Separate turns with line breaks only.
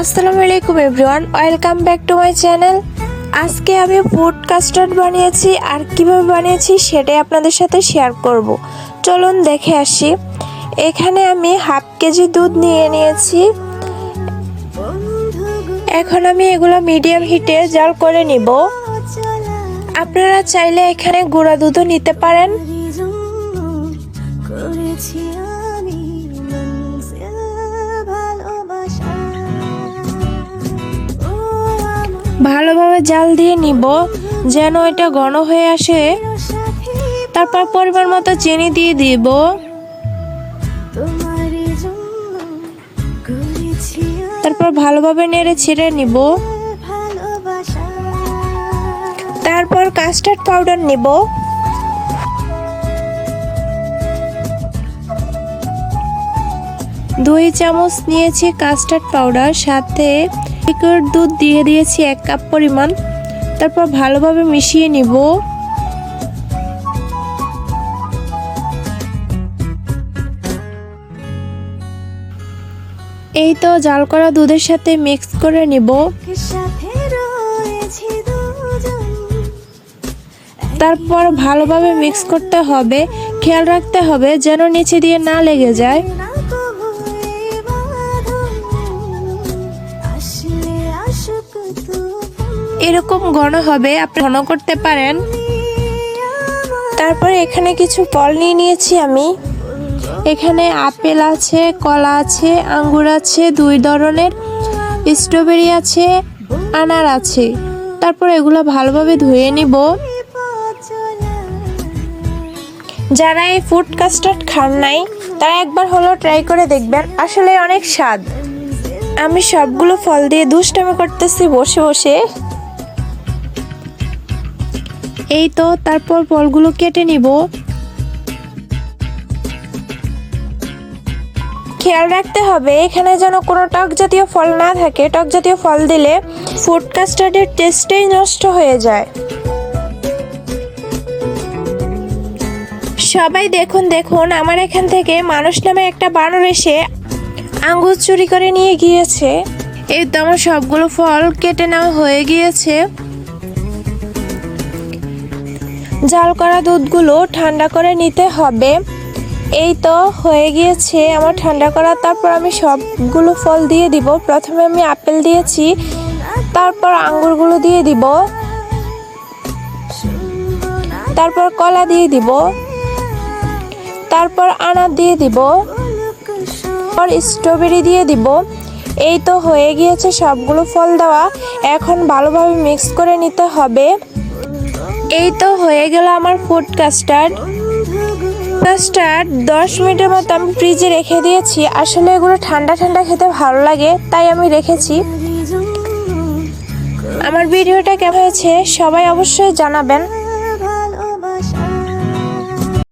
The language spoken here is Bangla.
আসসালামু আলাইকুম everyone, welcome back to my channel. আজকে আমি ফুড কাস্টার্ড বানিয়েছি, আর কীভাবে বানিয়েছি সেটাই আপনাদের সাথে শেয়ার করব। চলুন দেখে আসি। এখানে আমি হাফ কেজি দুধ নিয়ে নিয়েছি। এখন আমি এগুলো মিডিয়াম হিটে জাল করে নিব। আপনারা চাইলে এখানে গুঁড়া দুধও নিতে পারেন। ভালোভাবে জাল দিয়ে নিব, যেন এটা ঘন হয়ে আসে। তারপর পরিমাণ মতো চিনি দিয়ে দিব। তারপর ভালোভাবে নেড়ে ছেড়ে নিব। তারপর কাস্টার্ড পাউডার নিব। দুই চামচ নিয়েছি কাস্টার্ড পাউডার, সাথে লিকুইড দুধ দিয়ে দিয়েছি এক কাপ পরিমাণ। তারপর ভালোভাবে মিশিয়ে নিব। এই তো জাল করা দুধের সাথে মিক্স করে নিব। তারপর ভালোভাবে মিক্স করতে হবে। খেয়াল রাখতে হবে যেন নিচে দিয়ে না লেগে যায়। এরকম ঘন হবে, আপনি ঘন করতে পারেন। তারপরে এখানে কিছু ফল নিয়ে নিয়েছি আমি। এখানে আপেল আছে, কলা আছে, আঙ্গুর আছে, দুই ধরনের স্ট্রবেরি আছে, আনার আছে। তারপর এগুলো ভালোভাবে ধুয়ে নিব। যারা এই ফুড কাস্টার্ড খান নাই, তারা একবার হলো ট্রাই করে দেখবেন, আসলে অনেক স্বাদ। আমি সবগুলো ফল দিয়ে দুষ্টামি করতেছি বসে বসে। এই তো, তারপর ফলগুলো কেটে নিব। খেয়াল রাখতে হবে, এখানে যেন কোনো টক জাতীয় ফল না থাকে। টক জাতীয় ফল দিলে ফুড কাস্টার্ডের টেস্টেই নষ্ট হয়ে যায়। সবাই দেখুন দেখুন, আমার এখান থেকে মানুষ নামে একটা বানর এসে আঙ্গুর চুরি করে নিয়ে গিয়েছে। এই তো, আমার সবগুলো ফল কেটে নেওয়া হয়ে গিয়েছে। জাল করা দুধগুলো ঠান্ডা করে নিতে হবে। এই তো হয়ে গিয়েছে আমার ঠান্ডা করা। তারপর আমি সবগুলো ফল দিয়ে দিব। প্রথমে আমি আপেল দিয়েছি, তারপর আঙ্গুরগুলো দিয়ে দিব, তারপর কলা দিয়ে দিব, তারপর আনার দিয়ে দিব আর স্ট্রবেরি দিয়ে দিব। এই তো হয়ে গিয়েছে সবগুলো ফল দেওয়া। এখন ভালোভাবে মিক্স করে নিতে হবে। এই তো হয়ে গেল আমার ফুড কাস্টার্ড কাস্টার্ড দশ মিনিটের মতো আমি ফ্রিজে রেখে দিয়েছি। আসলে এগুলো ঠান্ডা ঠান্ডা খেতে ভালো লাগে, তাই আমি রেখেছি। আমার ভিডিওটা কেমন হয়েছে সবাই অবশ্যই জানাবেন।